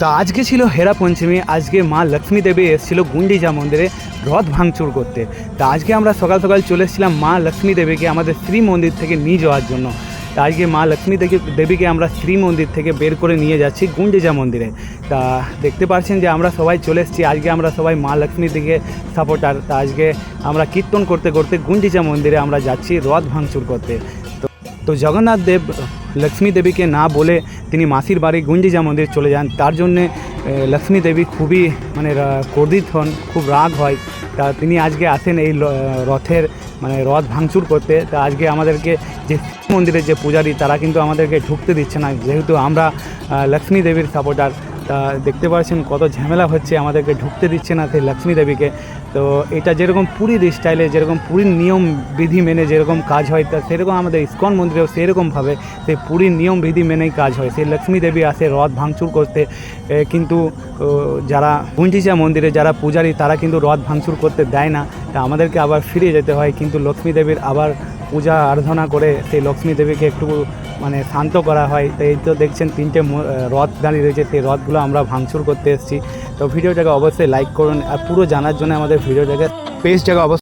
তো আজকে ছিল হেরা পঞ্চমী, আজকে মা লক্ষ্মী দেবী এসেছিল গুন্ডিজা মন্দিরে রথ ভাঙচুর করতে। তা আজকে আমরা সকাল সকাল চলে এসেছিলাম মা লক্ষ্মী দেবীকে আমাদের শ্রী মন্দির থেকে নিয়ে যাওয়ার জন্য। তা আজকে মা লক্ষ্মী দেবী দেবীকে আমরা শ্রী মন্দির থেকে বের করে নিয়ে যাচ্ছি গুন্ডিজা মন্দিরে। তা দেখতে পাচ্ছেন যে আমরা সবাই চলে এসেছি, আজকে আমরা সবাই মা লক্ষ্মীর দিকে সাপোর্টার তা আজকে আমরা কীর্তন করতে করতে গুন্ডিজা মন্দিরে আমরা যাচ্ছি রথ ভাঙচুর করতে। তো জগন্নাথ দেব, লক্ষ্মী দেবীকে না বলে তিনি মাসির বাড়ি গুঞ্জিজা মন্দির চলে যান। তার জন্যে লক্ষ্মী দেবী খুবই মানে ক্রোধিত হন, খুব রাগ হয়। তা তিনি আজকে আসেন এই রথের মানে রথ ভাঙচুর করতে। তা আজকে আমাদেরকে যে মন্দিরের যে পূজারী, তারা কিন্তু আমাদেরকে ঢুকতে দিচ্ছে না। যেহেতু আমরা লক্ষ্মী দেবীর সাপোর্টার তা দেখতে পাচ্ছেন কত ঝামেলা হচ্ছে, আমাদেরকে ঢুকতে দিচ্ছে না সেই লক্ষ্মী দেবীকে। তো এটা যেরকম পুরীর স্টাইলে যেরকম পুরীর নিয়ম বিধি মেনে যেরকম কাজ হয়, তা সেরকম আমাদের ইস্কন মন্দিরেও সেরকমভাবে সেই পুরীর নিয়ম বিধি মেনেই কাজ হয়। সেই লক্ষ্মী দেবী আসে, রথ ভাঙচুর করতে কিন্তু যারা গুঞ্জিচা মন্দিরে যারা পূজারী, তারা কিন্তু রথ ভাঙচুর করতে দেয় না। আমাদেরকে আবার ফিরে যেতে হয়, কিন্তু লক্ষ্মী দেবীর আবার পূজা আরাধনা করে সেই লক্ষ্মী দেবীকে একটু মানে শান্ত করা হয়। তো এই তো দেখছেন তিনটে রথ দাঁড়িয়ে রয়েছে, সেই রথগুলো আমরা ভাঙচুর করতে এসেছি। তো ভিডিওটাকে অবশ্যই লাইক করুন, আর পুরো জানার জন্য আমাদের ভিডিওটাকে, পেজটাকে অবশ্যই